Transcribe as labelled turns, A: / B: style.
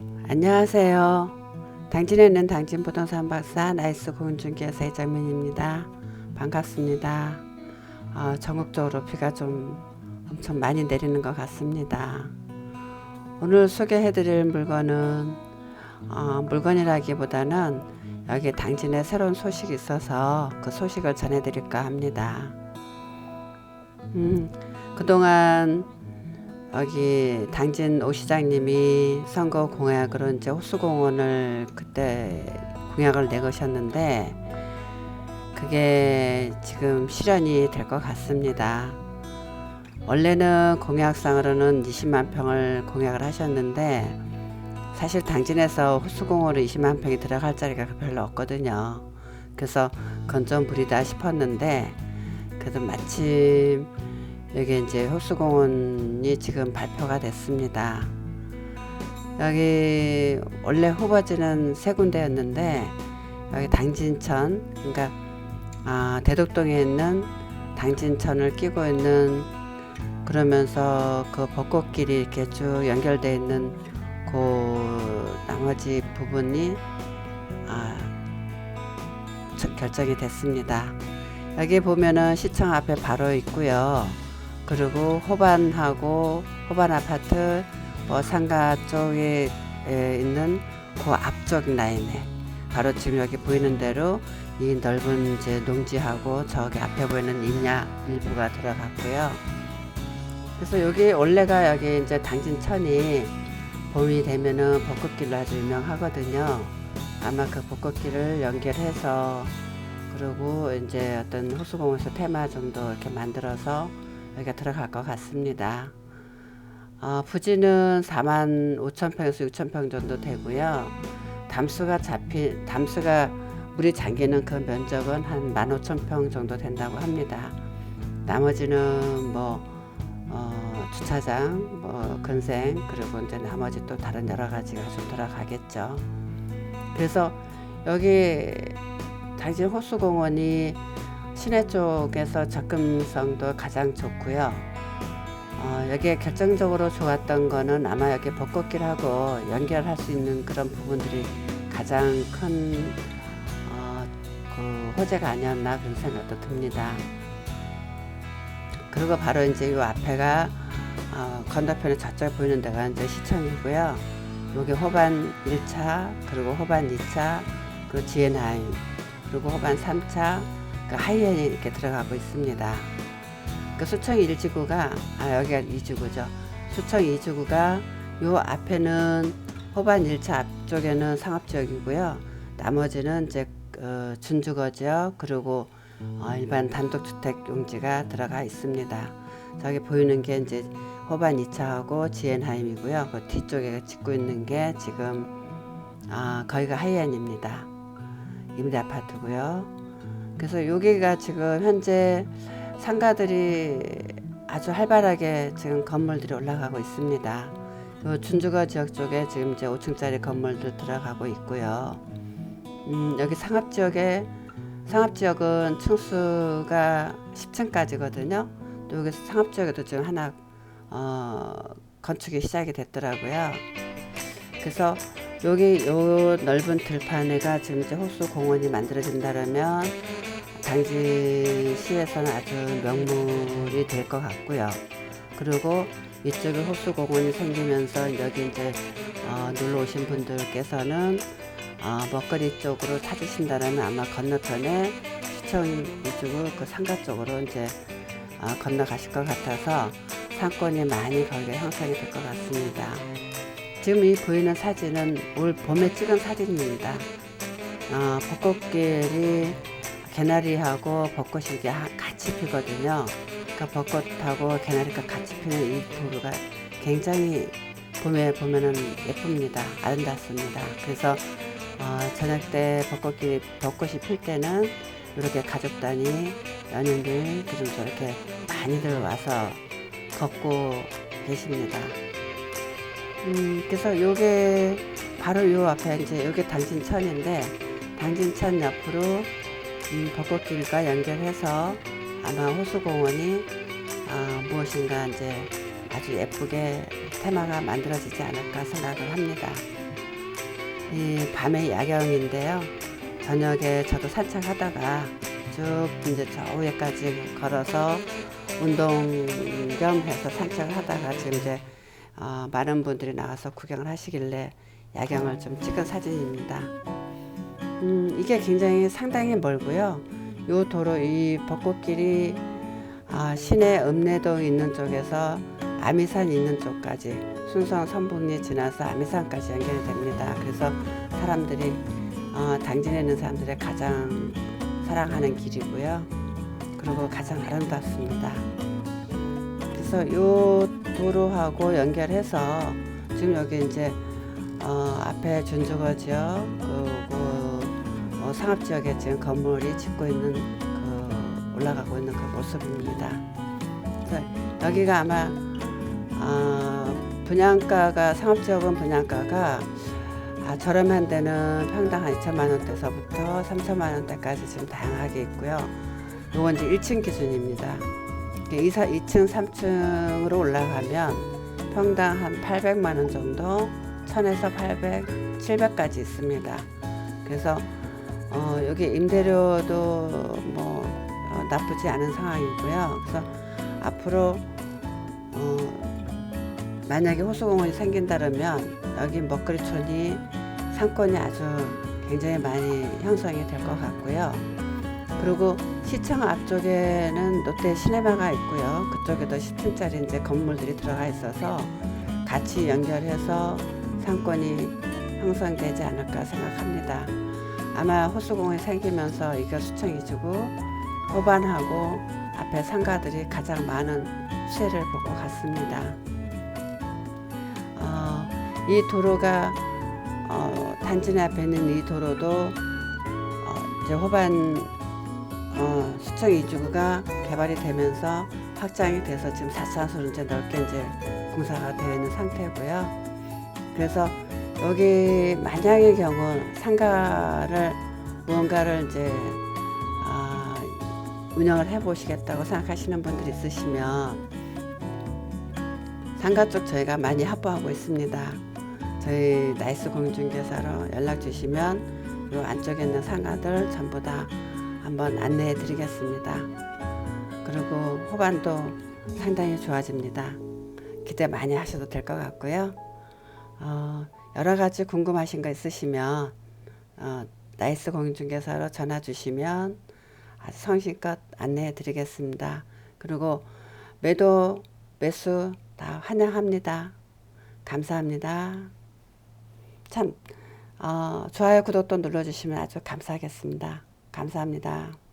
A: 안녕하세요. 당진에 있는 당진 부동산 박사 나이스 고은중개사 이정민입니다. 반갑습니다. 어, 전국적으로 비가 좀 엄청 많이 내리는 것 같습니다. 오늘 소개해드릴 물건은 어, 물건이라기보다는 여기 당진에 새로운 소식이 있어서 그 소식을 전해드릴까 합니다. 음, 그동안 여기 당진 오 시장님이 선거 공약으로 이제 호수공원을 그때 공약을 내거셨는데 그게 지금 실현이 될 것 같습니다. 원래는 공약상으로는 20만 평을 공약을 하셨는데 사실 당진에서 호수공원으로 20만 평이 들어갈 자리가 별로 없거든요. 그래서 그건 좀 무리다 싶었는데 그래도 마침 여기 이제 호수공원이 지금 발표가 됐습니다. 여기 원래 후보지는 세 군데였는데 여기 당진천 그러니까 아, 대덕동에 있는 당진천을 끼고 있는 그러면서 그 벚꽃길이 이렇게 쭉 연결돼 있는 그 나머지 부분이 아, 저- 결정이 됐습니다. 여기 보면은 시청 앞에 바로 있고요. 그리고 호반하고 호반 아파트 뭐 상가 쪽에 에, 있는 그 앞쪽 라인에 바로 지금 여기 보이는 대로 이 넓은 이제 농지하고 저기 앞에 보이는 임야 일부가 들어갔고요. 그래서 여기 원래가 여기 이제 당진천이 봄이 되면은 벚꽃길로 아주 유명하거든요. 아마 그 벚꽃길을 연결해서 그리고 이제 어떤 호수공원에서 테마 정도 이렇게 만들어서 여기가 들어갈 것 같습니다. 어, 부지는 4만 5천 평에서 6천 평 정도 되고요. 담수가 잡힌 담수가 물이 잠기는 그 면적은 한 1만 5천 평 정도 된다고 합니다. 나머지는 뭐 어, 주차장, 뭐 근생 그리고 이제 나머지 또 다른 여러 가지가 좀 들어가겠죠. 그래서 여기 당진 호수공원이 시내 쪽에서 접근성도 가장 좋고요. 어, 여기에 결정적으로 좋았던 거는 아마 여기 벚꽃길하고 연결할 수 있는 그런 부분들이 가장 큰 어, 그 호재가 아니었나 그런 생각도 듭니다. 그리고 바로 이제 이 앞에가 어, 건너편에 저쪽에 보이는 데가 이제 시청이고요. 여기 호반 1차, 그리고 호반 2차, 그리고 지엔하임, 그리고 호반 3차, 그 하이엔이 이렇게 들어가고 있습니다. 그 수청 1지구가 아 여기가 2지구죠. 수청 2지구가 요 앞에는 호반 1차 앞쪽에는 상업지역이고요. 나머지는 이제 어, 준주거 지역 그리고 어, 일반 단독주택 용지가 들어가 있습니다. 저기 보이는 게 이제 호반 2차하고 지엔하임이고요. 그 뒤쪽에 짓고 있는 게 지금 아, 거기가 하이엔입니다. 임대 아파트고요. 그래서 여기가 지금 현재 상가들이 아주 활발하게 지금 건물들이 올라가고 있습니다. 요 준주거 지역 쪽에 지금 이제 5층짜리 건물들 들어가고 있고요. 음, 여기 상업 지역에 상업 지역은 층수가 10층까지거든요. 또 여기 상업 지역에도 지금 하나 어, 건축이 시작이 됐더라고요. 그래서 여기 요 넓은 들판에가 지금 이제 호수 공원이 만들어진다면 당진시에서는 아주 명물이 될 것 같고요. 그리고 이쪽에 호수 공원이 생기면서 여기 이제 어, 놀러 오신 분들께서는 어, 먹거리 쪽으로 찾으신다면 아마 건너편에 시청 이쪽으로 그 상가 쪽으로 이제 어, 건너가실 것 같아서 상권이 많이 거기에 형성이 될 것 같습니다. 지금 이 보이는 사진은 올 봄에 찍은 사진입니다. 어, 벚꽃길이 개나리하고 벚꽃이 하- 같이 피거든요. 그러니까 벚꽃하고 개나리가 같이 피는 이 부부가 굉장히 봄에 보면은 예쁩니다. 아름답습니다. 그래서 어, 저녁 때 벚꽃이 벚꽃이 필 때는 이렇게 가족 단위 연인들 그리고 저렇게 많이들 와서 걷고 계십니다. 음, 그래서 요게 바로 요 앞에 이제 요게 당진천인데 당진천 옆으로 음, 벚꽃길과 연결해서 아마 호수공원이 어, 무엇인가 이제 아주 예쁘게 테마가 만들어지지 않을까 생각을 합니다. 이 밤의 야경인데요. 저녁에 저도 산책하다가 쭉 이제 저 위에까지 걸어서 운동 겸 해서 산책을 하다가 지금 이제 어, 많은 분들이 나와서 구경을 하시길래 야경을 좀 찍은 사진입니다. 음, 이게 굉장히 상당히 멀고요. 요 도로 이 벚꽃길이 아, 시내 읍내동 있는 쪽에서 아미산 있는 쪽까지 순성 선북리 지나서 아미산까지 연결이 됩니다. 그래서 사람들이 어, 당진에 있는 사람들의 가장 사랑하는 길이고요. 그리고 가장 아름답습니다. 그래서 요 도로하고 연결해서 지금 여기 이제 어, 앞에 준주거 지역 그리고 어, 상업 지역에 지금 건물이 짓고 있는 그 올라가고 있는 그 모습입니다. 여기가 아마 어, 분양가가 상업 지역은 분양가가 아, 저렴한 데는 평당 한 2천만 원대서부터 3천만 원대까지 지금 다양하게 있고요. 요건 이제 1층 기준입니다. 이게 2사, 2층, 3층으로 올라가면 평당 한 800만 원 정도, 1000에서 800, 700까지 있습니다. 그래서 어, 여기 임대료도 뭐 어, 나쁘지 않은 상황이고요. 그래서 앞으로 어, 만약에 호수공원이 생긴다면 여기 먹거리촌이 상권이 아주 굉장히 많이 형성이 될 것 같고요. 그리고 시청 앞쪽에는 롯데 시네마가 있고요. 그쪽에도 10층짜리 이제 건물들이 들어가 있어서 같이 연결해서 상권이 형성되지 않을까 생각합니다. 아마 호수공원이 생기면서 이거 수청 이 주고 호반하고 앞에 상가들이 가장 많은 수혜를 볼것 같습니다. 어, 이 도로가 어, 단지 앞에 있는 이 도로도 어, 이제 호반 어, 수청 이주구가 개발이 되면서 확장이 돼서 지금 4차선으로 이제 넓게 이제 공사가 되어 있는 상태고요. 그래서 여기 만약의 경우 상가를 무언가를 이제 아, 운영을 해보시겠다고 생각하시는 분들이 있으시면 상가 쪽 저희가 많이 합보하고 있습니다. 저희 나이스 공중개사로 연락 주시면 요 안쪽에 있는 상가들 전부 다 한번 안내해 드리겠습니다. 그리고 호반도 상당히 좋아집니다. 기대 많이 하셔도 될 것 같고요. 어, 여러 가지 궁금하신 거 있으시면 어, 나이스 공중개사로 전화 주시면 아주 성심껏 안내해 드리겠습니다. 그리고 매도 매수 다 환영합니다. 감사합니다. 참 어, 좋아요 구독도 눌러주시면 아주 감사하겠습니다. 감사합니다.